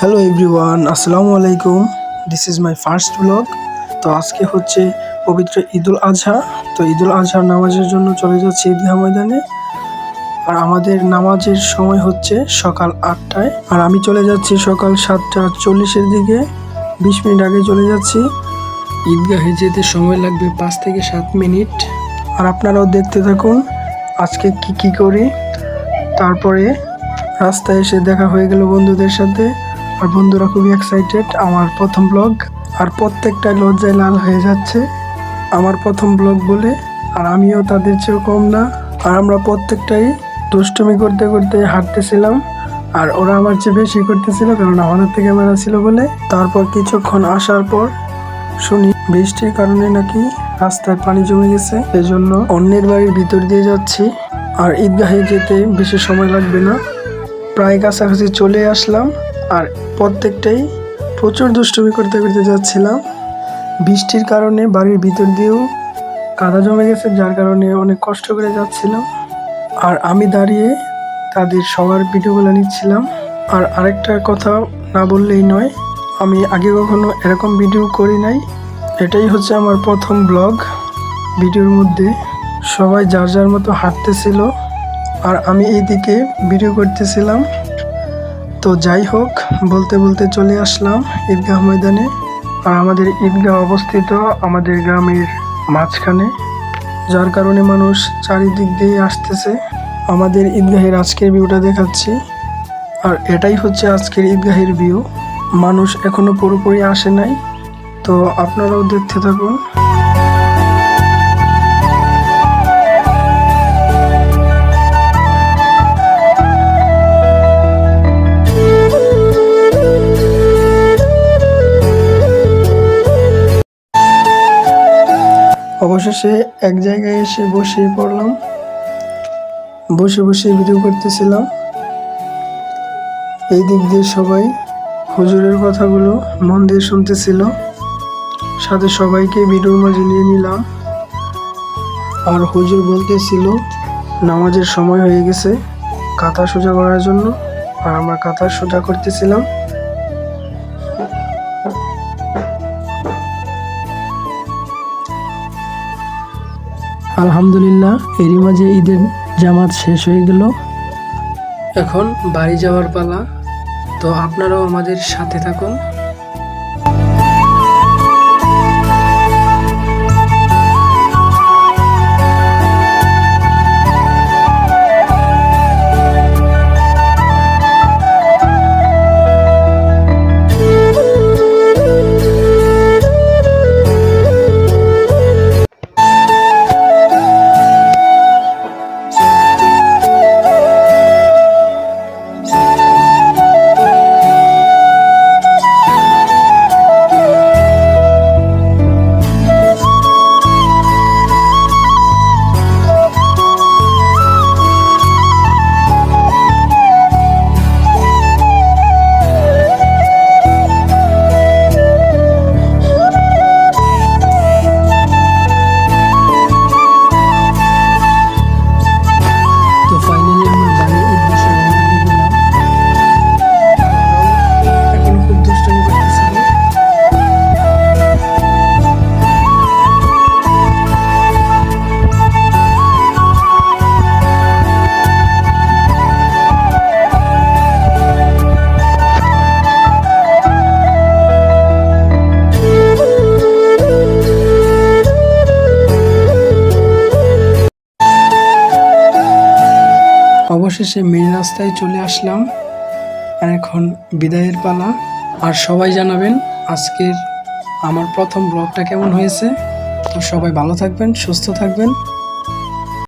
Hello everyone আসসালামু আলাইকুম। This is my first blog তো আজকে হচ্ছে পবিত্র ঈদুল আজহা। তো ঈদুল আজহার নামাজের জন্য চলে যাচ্ছি ঈদগাহ ময়দানে। আর আমাদের নামাজের সময় হচ্ছে সকাল আটটায়। আর আমি চলে যাচ্ছি সকাল সাতটা চল্লিশের দিকে। বিশ মিনিট আগে চলে যাচ্ছি। ঈদগাহে যেতে সময় লাগবে পাঁচ থেকে সাত মিনিট। আর আপনারাও দেখতে থাকুন আজকে কি কি করি। তারপরে রাস্তায় এসে দেখা হয়ে গেল বন্ধুদের সাথে। আর বন্ধুরা খুবই এক্সাইটেড আমার প্রথম ব্লগ আর প্রত্যেকটা লজ্জায় লাল হয়ে যাচ্ছে। আমার প্রথম ব্লগ বলে, আর আমিও তাদের চেয়েও কম না। আর আমরা প্রত্যেকটাই দুষ্টুমি করতে করতে হাঁটতেছিলাম, আর ওরা আমার চেয়ে বেশি করতেছিল কারণ আমার হাতে ক্যামেরা ছিল বলে। তারপর কিছুক্ষণ আসার পর শুনি, বৃষ্টির কারণে নাকি রাস্তায় পানি জমে গেছে। এজন্য অন্যের বাড়ির ভিতর দিয়ে যাচ্ছি, আর ঈদগাহে যেতে বেশি সময় লাগবে না। প্রায় কাছাকাছি চলে আসলাম আর প্রত্যেকটাই প্রচুর দুষ্টুমি করতে করতে যাচ্ছিলাম। বৃষ্টির কারণে বাড়ির ভিতর দিয়েও কাদা জমে গেছে, যার কারণে অনেক কষ্ট করে যাচ্ছিলাম। আর আমি দাঁড়িয়ে তাদের সবার ভিডিওগুলো নিচ্ছিলাম। আর আরেকটা কথা না বললেই নয়, আমি আগে কখনো এরকম ভিডিও করি নাই। এটাই হচ্ছে আমার প্রথম ব্লগ। ভিডিওর মধ্যে সবাই যার যার মতো হাঁটতেছিল। আর আমি এইদিকে ভিডিও করতেছিলাম। তো যাই হোক, বলতে বলতে চলে আসলাম ঈদগাহ ময়দানে। আর আমাদের ঈদগাহ অবস্থিত আমাদের গ্রামের মাঝখানে। যার কারণে মানুষ চারিদিক দিয়ে আসতেছে। আমাদের ঈদগাহের আজকের ভিউটা দেখাচ্ছি। আর এটাই হচ্ছে আজকের ঈদগাহের ভিউ মানুষ এখনও পুরোপুরি আসে নাই। তো আপনারাও দেখতে থাকুন। অবশেষে এক জায়গায় এসে বসে পড়লাম। বসে বসে ভিডিও করতেছিলাম। এই দিক দিয়ে সবাই হুজুরের কথাগুলো মন দিয়ে শুনতেছিল। সাথে সবাইকে ভিডিওর মাঝে নিয়ে নিলাম। আর হুজুর বলতেছিল, নামাজের সময় হয়ে গেছে, কাঁথা সোজা করার জন্য। আর আমরা কাঁথা সোজা করতেছিলাম। আলহামদুলিল্লাহ, এরই মাঝে ঈদের জামাত শেষ হয়ে গেল। এখন বাড়ি যাওয়ার পালা। তো আপনারাও আমাদের সাথে থাকুন। অবশেষে মেন রাস্তায় চলে আসলাম। আর এখন বিদায়ের পালা। আর সবাই জানাবেন আজকের আমার প্রথম ব্লগটা কেমন হয়েছে। তো সবাই ভালো থাকবেন, সুস্থ থাকবেন।